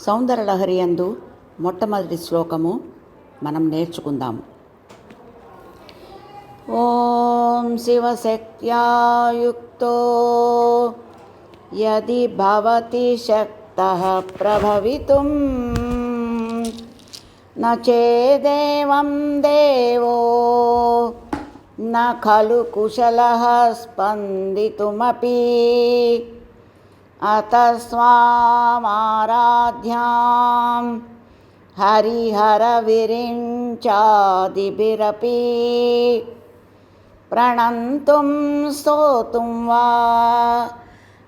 సౌందరలహరి అందు మొట్టమొదటి శ్లోకము మనం నేర్చుకుందాము ఓం శివశక్త్యాయుక్తో యది భవతి శక్త ప్రభవితుం న దేవో దేవో న స్పందితుమీ కుశలः స్పందితుమపి अतस्वामाराध्यां हरिहरविरिञ्चादिभिरपि प्रणन्तुं स्तोतुं वा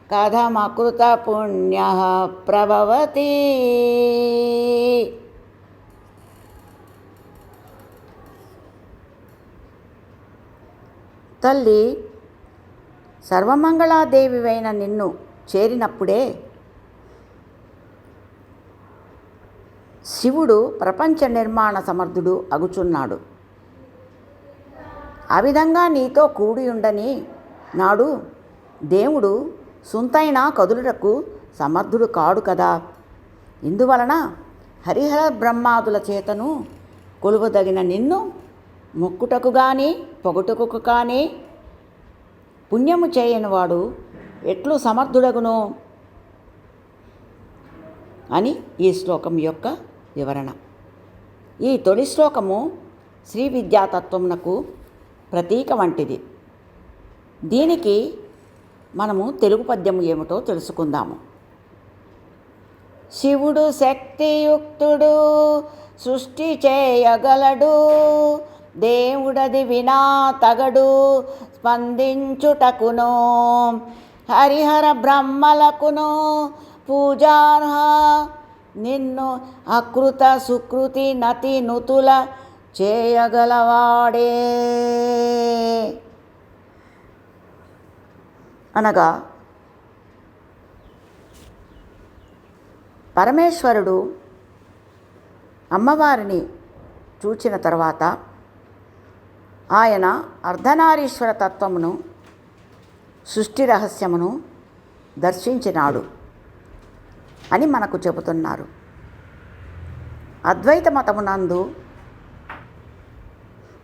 कथमकृतपुण्यः प्रभवति తల్లి సర్వమంగళాదేవివైన నిన్ను చేరినప్పుడే శివుడు ప్రపంచ నిర్మాణ సమర్థుడు అగుచున్నాడు. ఆ విధంగా నీతో కూడి ఉండని నాడు దేవుడు సుంతైన కదులుటకు సమర్థుడు కాడు కదా. ఇందువలన హరిహర బ్రహ్మాదుల చేతను కొలువదగిన నిన్ను మొక్కుటకు కానీ పొగుటకు కానీ పుణ్యము చేయనివాడు ఎట్లు సమర్థుడగును? అని ఈ శ్లోకం యొక్క వివరణ. ఈ తొలి శ్లోకము శ్రీ విద్యాతత్వమునకు ప్రతీక వంటిది. దీనికి మనము తెలుగు పద్యము ఏమిటో తెలుసుకుందాము. శివుడు శక్తియుక్తుడు సృష్టి చేయగలడు దేవుడది వినా తగడు స్పందించుటకును హరిహర బ్రహ్మలకును పూజార్హ నిన్ను అకృత సుకృతి నతి నుతుల చేయగలవాడే. అనగా పరమేశ్వరుడు అమ్మవారిని చూచిన తర్వాత ఆయన అర్ధనారీశ్వర తత్వమును సృష్టి రహస్యమును దర్శించినాడు. అని మనకు చెబుతున్నారు. అద్వైత మతమునందు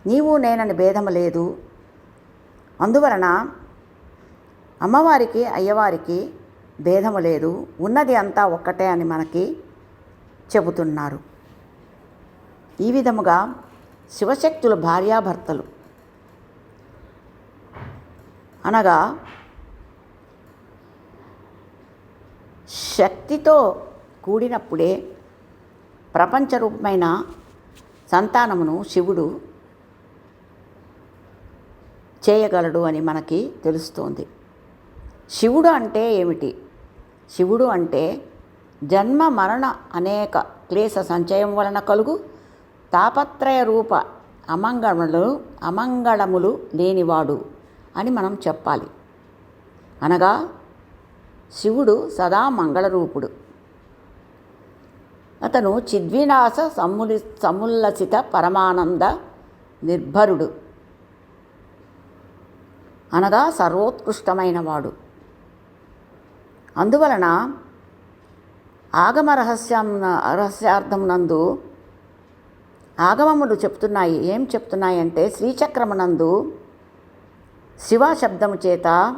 నీవు నేనని భేదము లేదు. అందువలన అమ్మవారికి అయ్యవారికి భేదము లేదు. ఉన్నది అంతా ఒక్కటే అని మనకి చెబుతున్నారు. ఈ విధముగా శివశక్తులు భార్యాభర్తలు అనగా శక్తితో కూడినప్పుడే ప్రపంచరూపమైన సంతానమును శివుడు చేయగలడు అని మనకి తెలుస్తోంది. శివుడు అంటే ఏమిటి? శివుడు అంటే జన్మ మరణ అనేక క్లేశ సంచయం వలన కలుగు తాపత్రయ రూప అమంగళములు అమంగళములు లేనివాడు అని మనం చెప్పాలి. అనగా శివుడు సదా మంగళరూపుడు. అతను చిద్వినాశ సమ్ములి సముల్లసిత పరమానంద నిర్భరుడు. అనగా సర్వోత్కృష్టమైన వాడు. అందువలన ఆగమ రహస్యం రహస్యార్థమునందు ఆగమములు చెప్తున్నాయి. ఏం చెప్తున్నాయంటే శ్రీచక్రమునందు శివ శబ్దము చేత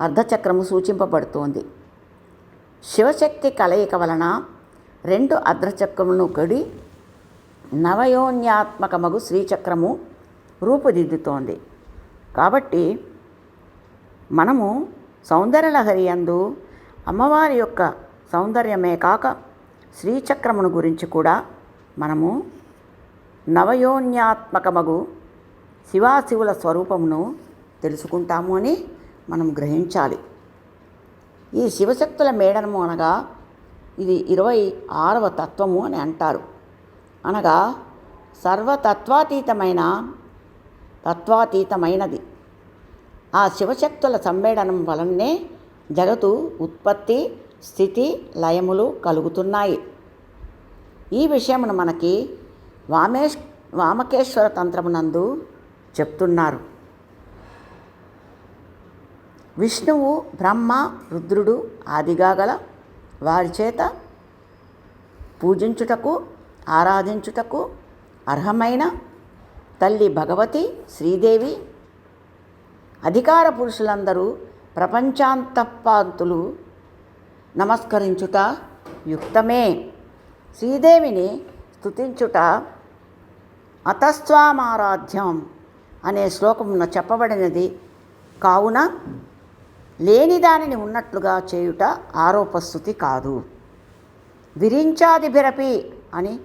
అర్ధచక్రము సూచింపబడుతోంది. శివశక్తి కలయిక వలన రెండు అర్ధచక్రమును కడి నవయోన్యాత్మకమగు శ్రీచక్రము రూపుదిద్దుతోంది. కాబట్టి మనము సౌందర్యలహరి అందు అమ్మవారి యొక్క సౌందర్యమే కాక శ్రీచక్రమును గురించి కూడా మనము నవయోన్యాత్మకమగు శివాశివుల స్వరూపమును తెలుసుకుంటాము అని మనం గ్రహించాలి. ఈ శివశక్తుల మేడనము అనగా ఇది ఇరవై ఆరవ తత్వము అని అంటారు. అనగా సర్వతత్వాతీతమైన తత్వాతీతమైనది. ఆ శివశక్తుల సమ్మేళనం వలనే జగత్తు ఉత్పత్తి స్థితి లయములు కలుగుతున్నాయి. ఈ విషయమును మనకి వామేష్ వామకేశ్వర తంత్రమునందు చెప్తున్నారు. విష్ణువు బ్రహ్మ రుద్రుడు ఆదిగా గల వారి చేత పూజించుటకు ఆరాధించుటకు అర్హమైన తల్లి భగవతి శ్రీదేవి అధికార పురుషులందరూ ప్రపంచాంతపాంతులు నమస్కరించుట యుక్తమే. శ్రీదేవిని స్తుతించుట అతస్వామారాధ్యం అనే శ్లోకమున చెప్పబడినది. కావున లేని దానిని ఉన్నట్లుగా చేయుట ఆరోపస్థుతి కాదు. విరించాది బిరపి అని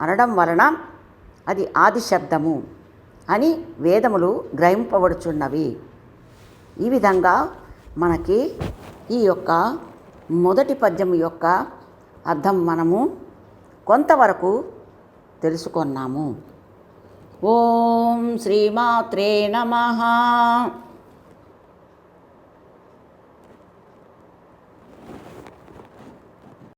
అనడం వలన అది ఆది శబ్దము అని వేదములు గ్రహింపబడుచున్నవి. ఈ విధంగా మనకి ఈ యొక్క మొదటి పద్యం యొక్క అర్థం మనము కొంతవరకు తెలుసుకున్నాము. ఓం శ్రీమాత్రే నమ.